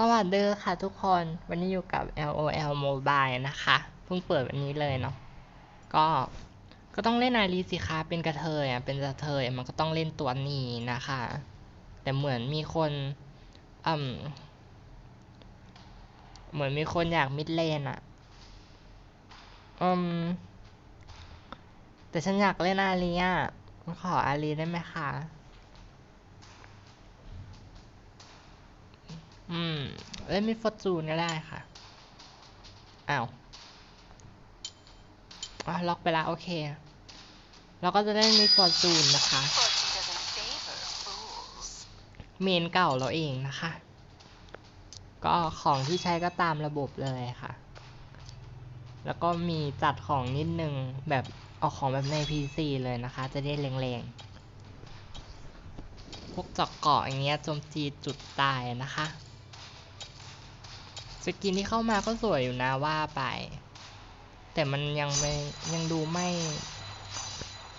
สวัสดีค่ะทุกคนวันนี้อยู่กับ LOL Mobile นะคะเพิ่งเปิดวันนี้เลยเนาะก็ก็ต้องเล่นอารีสิคะเป็นกระเทยอะเป็นกระเทยมันก็ต้องเล่นตัวนี้นะคะ แต่เหมือนมีคนอืมเหมือนมีคนอยากมิดเลนอะอืมแต่ฉันอยากเล่นอารีอะขออารีได้ไหมคะ อืม เล่นมีฟอร์จูนก็ได้ค่ะ อ้าวอะล็อกไปแล้วโอเค เราก็จะได้มีฟอร์จูนนะคะ เมนเก่าเราเองนะคะ ก็ของที่ใช้ก็ตามระบบเลยค่ะ แล้วก็มีจัดของนิดนึงแบบเอาของแบบใน PC เลยนะคะ จะได้แรงๆพวกจาะเกาะอย่างเงี้ยโจมตีจุดตายนะคะ สกินที่เข้ามาก็สวยอยู่นะว่าไป แต่มันยังไม่ยังดูไม่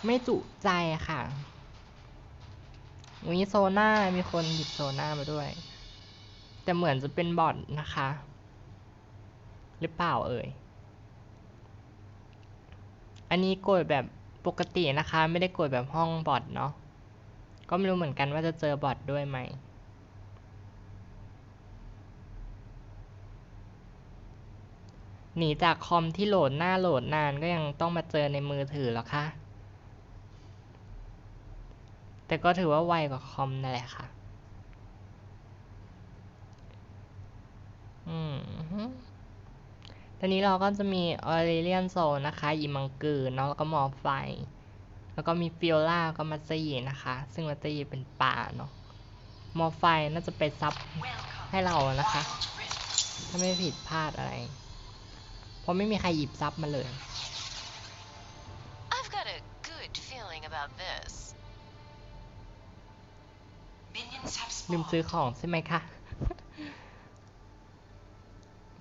ไม่จุใจค่ะมีโซน่ามีคนหยิบโซน่ามาด้วย แต่เหมือนจะเป็นบอทนะคะ หรือเปล่าเอ่ย อันนี้กดแบบปกตินะคะ ไม่ได้กดแบบห้องบอทเนาะก็ไม่รู้เหมือนกันว่าจะเจอบอทด้วยไหม หนีจากคอมที่โหลดหน้าโหลดนานก็ยังต้องมาเจอในมือถือหรอคะแต่ก็ถือว่าไวกว่าคอมนั่นแหละค่ะ อืมฮึตอนนี้เราก็จะมีออเรเลียนโซนะคะอีมังกือเนาะแล้วก็มอไฟ แล้วก็มีฟิโอล่าก็มาซีนะคะ ซึ่งมาซีเป็นป่าเนาะ มอไฟน่าจะไปซับให้เรานะคะ ถ้าไม่ผิดพลาดอะไร ราะไม่มีใครหยิบซับมาเลย I've got a good feeling about this. Minions have ลืม spawned. ซื้อของใช่ไหมคะ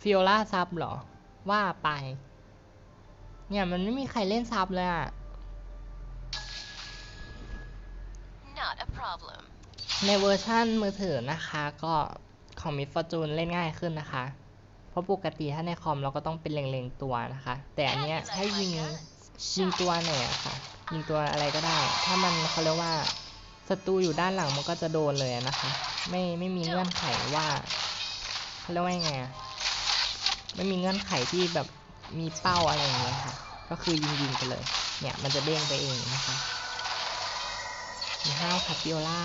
ฟิโอล่าซับเหรอ ว่าไป เนี่ยมันไม่มีใครเล่นซับเลยอะ Not a problem. ในเวอร์ชั่นมือถือนะคะ ก็ของมิฟอร์จูนเล่นง่ายขึ้นนะคะเพ ราะปกติถ้าในคอมเราก็ต้องเป็นเล็งๆตัวนะคะ แต่อันเนี้ยให้ยิงยิงตัวไหนอะค่ะ ยิงตัวอะไรก็ได้ ถ้ามันเขาเรียกว่าศัตรูอยู่ด้านหลังมันก็จะโดนเลยอะนะคะ ไม่ไม่มีเงื่อนไขว่าเขาเรียกว่ายังไงอะไม่มีเงื่อนไขที่แบบมีเป้าอะไรอย่างเงี้ยค่ะ ก็คือยิงยิงๆไปเลย เนี่ยมันจะเด้งไปเองนะคะมีห้าวคาปิโอล่า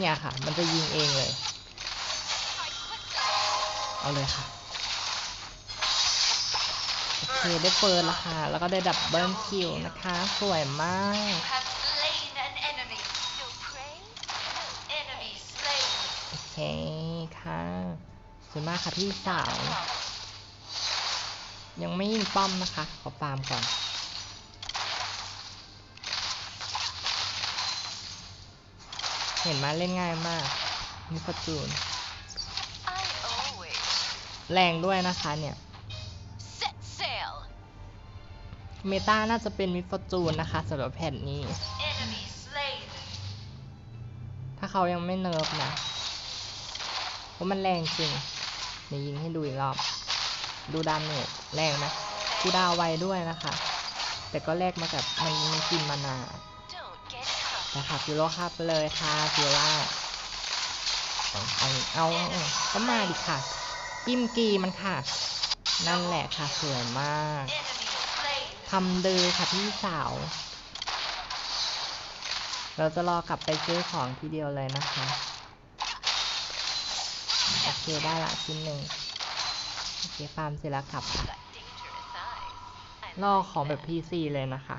เนี่ยค่ะ มันจะยิงเองเลย เอาเลยค่ะ โอเค ได้เฟิร์นแล้วค่ะ แล้วก็ได้ดับเบิลคิวนะคะ สวยมาก Have slain an enemy. No prey. No enemy slain. โอเคค่ะสวยมากค่ะพี่สาว ยังไม่ยิงป้อมนะคะ ขอฟาร์มก่อน ห็นไหมาเล่นง่ายมากมีฟอร์จูน I always แรงด้วยนะคะเนี่ย set sail. เมตาน่าจะเป็นมิฟอร์จูนนะคะสำหรับแผ่นนี้ Enemy slain. ถ้าเขายังไม่เนิร์ฟนะเพราะมันแรงจริงเดี๋ยวยิงให้ดูอีกรอบ ดูดาเมจแรงไหมกูดาวไวด้วยนะคะ แต่ก็แลกมากับมันมันกินมานา Don't get caught. นะคะฟิโลครับเลยค่ะฟิโล่าเอาเอาก็มาดิค่ะจิ้มกีมันค่ะ นั่นแหละค่ะสวยมากทำดือค่ะพี่สาว เราจะรอกลับไปซื้อของทีเดียวเลยนะคะโอเคได้ละชิ้นหนึ่งโอเคฟาร์มเสร็จแล้วกลับค่ะรอของแบบ that. PC เลยนะคะ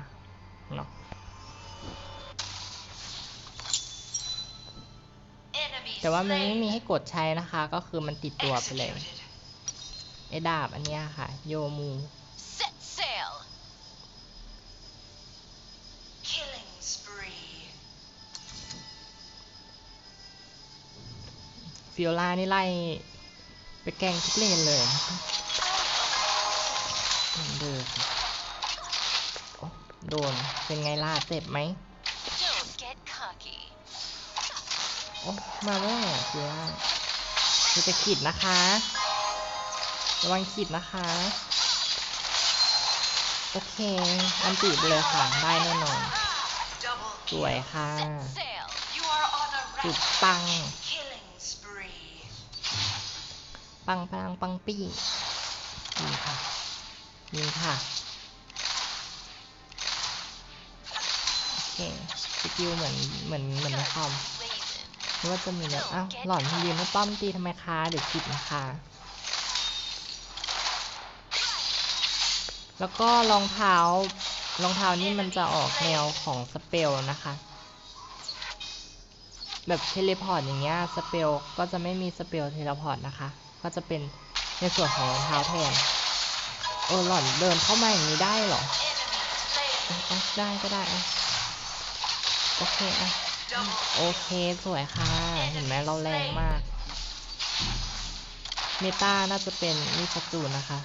เนาะ แต่ว่ามันไม่ slain. มีให้กดใช้นะคะ ก็คือมันติดตัวไปเลย Executed. ไอ้ดาบอันเนี้ยค่ะ โยมู Set sail. Killing spree. ฟิโอลานี่ไล่ไปแกล้งทุกเลนเลยนะคะเดินค่ะโอ้โดนเป็นไงล่ะเจ็บไหม มาเมื่อไหร่อะเกียคือจะขีดนะคะ ระวังขีดนะคะ โอเค อันติดเลยค่ะ ได้แน่นอน สวยค่ะ Sail. You are on a สุดปัง ปังปังปังปี้ยิงค่ะยิงค่ะ โอเค สกิลเหมือนเหมือนเหมือนในคอม Blazing. หรือ ว่าจะมีเนี่ยอ้าวหล่อนยืนให้ป้อมตีทำไมคะเดี๋ยวผิดนะคะ แล้วก็รองเท้ารองเท้านี่มันจะออกแนวของสเปลนะคะ แบบเทเลพอร์ตอย่างเงี้ยสเปลก็จะไม่มีสเปลเทเลพอร์ตนะคะ ก็จะเป็นในส่วนของรองเท้าแทนเออหล่อนเดินเข้ามาอย่างนี้ได้เหรอ Enemy เอะ slain. เอะได้ก็ได้อะโอเคอะ Double โอเคสวยค่ะ เห็นไหมเราแรงมาก เมตาน่าจะเป็นมิสจูนนะคะ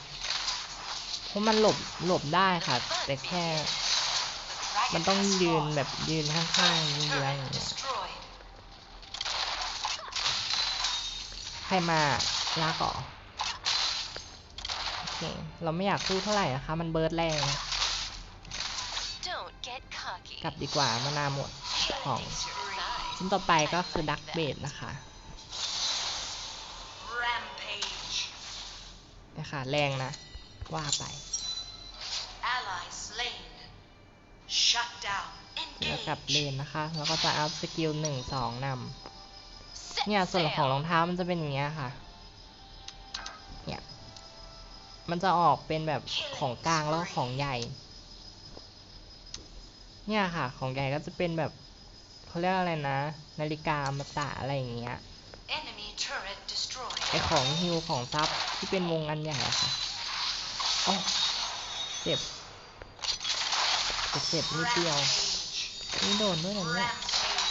เพราะมันหลบหลบได้ค่ะ แต่แค่ มันต้องยืนแบบยืนข้างๆยืนอย่างเงี้ยใครมาลากก่อโอเค เราไม่อยากสู้เท่าไหร่นะคะ มันเบิร์ดแรงกลับดีกว่ามานาหมดของ ชิ้นต่อไปก็คือดักเบดนะคะ Rampage. นะคะแรงนะ ว่าไป Ally slain. Shut down. แล้วกลับเล Engage. นนะคะ แล้วก็จะอัพสกิลหนึ่งสองนำ Set เนี่ยส่วนของรอง sail. เท้ามันจะเป็นอย่างเงี้ยค่ะเนี่ยมันจะออกเป็นแบบของกลางแล้วก็ของใหญ่ เนี่ยค่ะ ของใหญ่ก็จะเป็นแบบ เขาเรียกอะไรนะ นาฬิกาอมตะอะไรอย่างเงี้ย Enemy turret destroyed. ไอของฮิวของซับที่เป็นวงอันใหญ่อะค่ะโอ้เจ็บเจ็บเจ็บนิดเดียว Rampage. นี่โดนด้วยนะเนี่ย Rampage.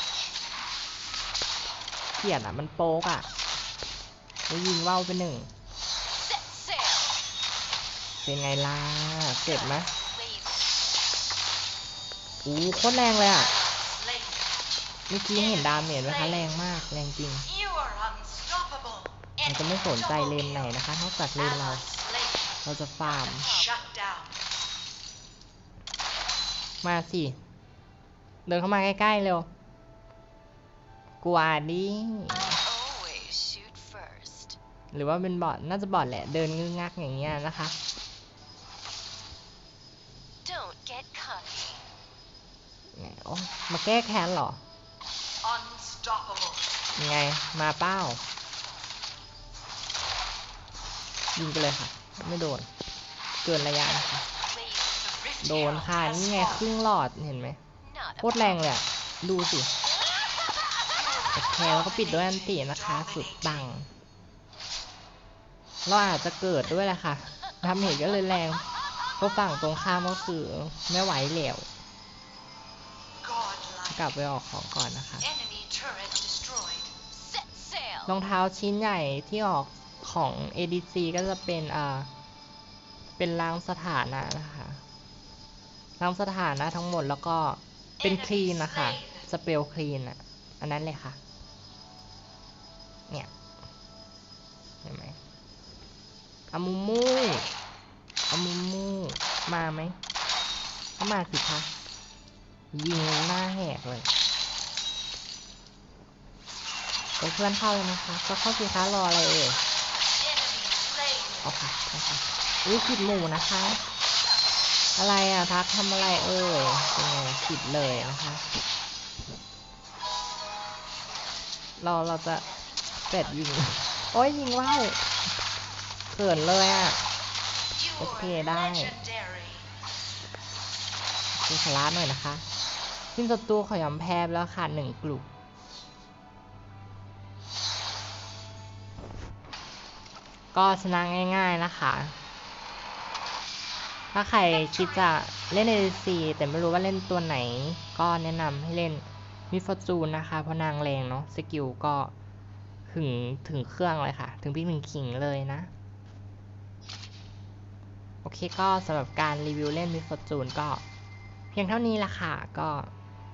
เกลียดอะ มันโป๊กอะโอ้ยยิงว่าวไปหนึ่ง Set sail. เป็นไงล่ะเจ็บไหม Blazing. อู้โคตรแรงเลยอะ Slain. เมื่อกี้เห็นดาเมจไหมคะแรงมากแรงจริง You are unstoppable. เราจะไม่สนใจเลนไหนนะคะนอกจากเลนเรา Ally slain. เราจะฟาร์ม Shut down. มาสิ เดินเข้ามาใกล้ๆเร็วกวาดิ Always shoot first. หรือว่าเป็นบอทน่าจะบอทแหละ เดินงึกงักอย่างเงี้ยนะคะ Don't get cocky. เนี่ยโอ้มาแก้แค้นเหรอ Unstoppable. ยังไง มาเป้า ยิงไปเลยค่ะ ไม่โดน เกินระยะนะคะโดนค่ะ นี่ไงครึ่งหลอดเห็นไหมโคตรแรงเลยอะดูสิโอเคแล้วก็ปิดด้วยอันตินะคะ สุดปัง เราอาจจะเกิดด้วยแหละค่ะทำเหตุก็เลยแรงเพราะฝั่งตรงข้ามก็คือไม่ไหวแล้ว กลับไปออกของก่อนนะคะ Enemy turret destroyed. Set sail. รองเท้าชิ้นใหญ่ที่ออกของ ADC ก็จะเป็นอ่าเป็นรางสถานะนะคะรางสถานะทั้งหมดแล้วก็เป็นคลีนนะคะสเปลคลีนอะ อันนั้นเลยค่ะ เนี่ย เห็นไหมอามูมูอามูมู มาไหมก็มาสิคะ ยิงหน้าแหกเลยเดี๋ยวเพื่อนเข้าเลยนะคะ ก็เข้าสิคะรออะไรเอ่ยเอาค่ะเอาค่ะอุ้ยผิดหมู่นะคะ อะไรอะทักทำอะไรเอ่ยเป็นไงผิดเลยนะคะ เราเราจะเป็ดยิง โอ้ยยิงว่าวเขินเลยอะ You Okay, are bye. legendary. ดูสาระหน่อยนะคะ ทีมศัตรูขอยอมแพ้แล้วค่ะหนึ่งกลุ่มก็ชนะง่าย ๆนะคะ ถ้าใครคิดจะเล่น ADC แต่ไม่รู้ว่าเล่นตัวไหน ก็แนะนำให้เล่นมิฟอร์จูนนะคะ เพราะนางแรงเนาะสกิลก็ถึงถึงเครื่องเลยค่ะ ถึงพี่หนึ่งขิงเลยนะ โอเคก็สำหรับการรีวิวเล่นมิฟอร์จูนก็ เพียงเท่านี้ละค่ะก็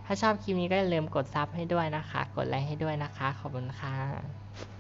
ถ้าชอบคลิปนี้ก็อย่าลืมกดซับให้ด้วยนะคะ กดไลค์ให้ด้วยนะคะ ขอบคุณค่ะ